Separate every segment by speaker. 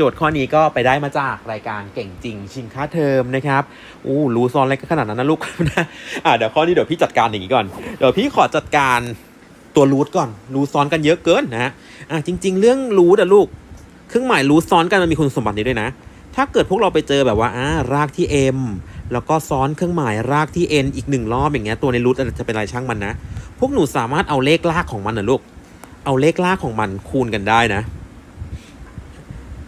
Speaker 1: โจทย์ข้อนี้ก็ไปได้มาจากรายการเก่งจริง ชิงค่าเทอมนะครับอู้รู้ซ้อนอะไรกันขนาดนั้นนะลูกนะอ่าเดี๋ยวข้อนี้เดี๋ยวพี่จัดการอย่างนี้ก่อน เดี๋ยวพี่ขอจัดการตัวรูทก่อนรูทซ้อนกันเยอะเกินนะฮะอ่าจริง ๆ เรื่องรูทอะลูก เครื่องหมายรูทซ้อนกันมันมีคุณสมบัตินี้ด้วยนะ ถ้าเกิดพวกเราไปเจอแบบว่าอ่ารากที่ m แล้วก็ซ้อนเครื่องหมายรากที่ n อีกหนึ่งรอบอย่างเงี้ยตัวในรูทจะเป็นอะไรช่างมันนะ พวกหนูสามารถเอาเลขรากของมันนะลูก เอาเลขรากของมันคูณกันได้นะ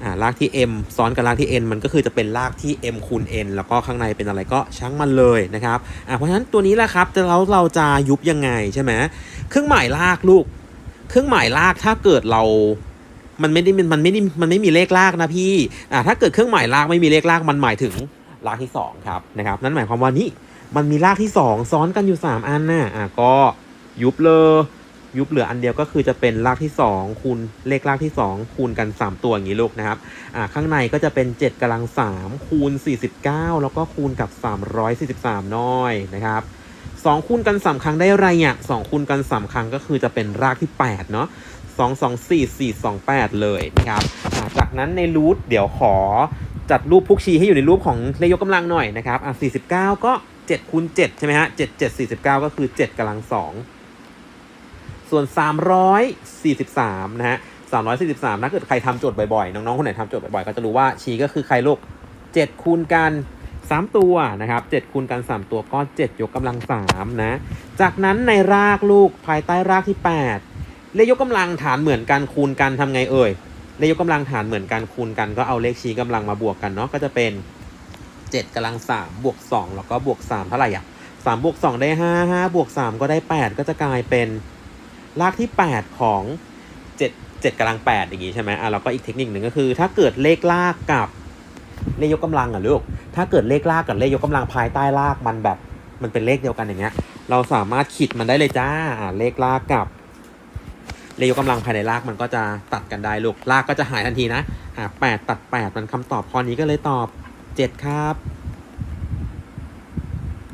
Speaker 1: อ่ารากที่ m ซ้อนกับรากที่ n มันก็คือจะเป็นรากที่ m คูณ n แล้วก็ข้างในเป็นอะไรก็ช่างมันเลยนะครับอ่าเพราะฉะนั้นตัวนี้แหละครับจะแล้วเราจะยุบยังไงใช่ไหมเครื่องหมายรากลูก เครื่องหมายรากถ้าเกิดเรามันไม่ได้มันไม่ได้มันไม่มีเลขรากนะพี่อ่าถ้าเกิดเครื่องหมายรากไม่มีเลขรากมันหมายถึงรากที่สองครับนะครับนั่นหมายความว่านี่มันมีรากที่สองซ้อนกันอยู่สามอันน่ะอ่าก็ยุบเลย ยุบเหลืออันเดียวก็คือจะเป็นรากที่ 2 คูณเลขรากที่ 2 คูณกัน 3 ตัวอย่างนี้ลูกนะครับอ่าข้างในก็จะเป็น 7กำลัง 3 คูณ 49 แล้วก็คูณกับ 343 น้อยนะครับ2คูณกัน 3 ครั้งได้อะไรเนี่ย2คูณกัน 3 ครั้งก็คือจะเป็นรากที่ 8 เนาะ2 2 4 4 2 8 เลยนะครับจากนั้นในรูทเดี๋ยวขอจัดรูปพุกชีให้อยู่ในรูปของเลขยกกำลังหน่อยนะครับอ่า49 ก็7คูณ7ใช่ไหมฮะ7 7 49 ก็คือ 7กำลัง2 ส่วน 343 นะฮะ 343ถ้าเกิดใครทำโจทย์บ่อยๆ น้องๆ คนไหนทำโจทย์บ่อยๆ ก็จะรู้ว่าชีก็คือใครลูก7คูณกัน 3 ตัวนะครับ7คูณกัน 3 ตัวก็ 7 ยกกำลัง 3 นะ จากนั้นในรากลูกภายใต้รากที่ 8 เลขยกกำลังฐานเหมือนกันคูณกันทำไงเอ่ย เลขยกกำลังฐานเหมือนกันคูณกันก็เอาเลขชี้กำลังมาบวกกันเนาะ ก็จะเป็น 7กำลัง3บวก2แล้วก็บวก 3 เท่าไหร่อะ3บวก2ได้ 5 5บวก3ก็ได้ 8 ก็จะกลายเป็น รากที่ 8 ของ 7 7กำลัง 8 อย่างงี้ใช่ไหมอะแล้วก็อีกเทคนิคหนึ่งก็คือ ถ้าเกิดเลขรากกับเลขยกกำลังอะลูก ถ้าเกิดเลขรากกับเลขยกกำลังภายใต้รากมันแบบมันเป็นเลขเดียวกันอย่างเงี้ย เราสามารถขีดมันได้เลยจ้าอะเลขรากกับ เลขยกกำลังภายในรากมันก็จะตัดกันได้ลูกรากก็จะหายทันทีนะอะ8ตัด8มันคำตอบข้อนี้ก็เลยตอบ7ครับ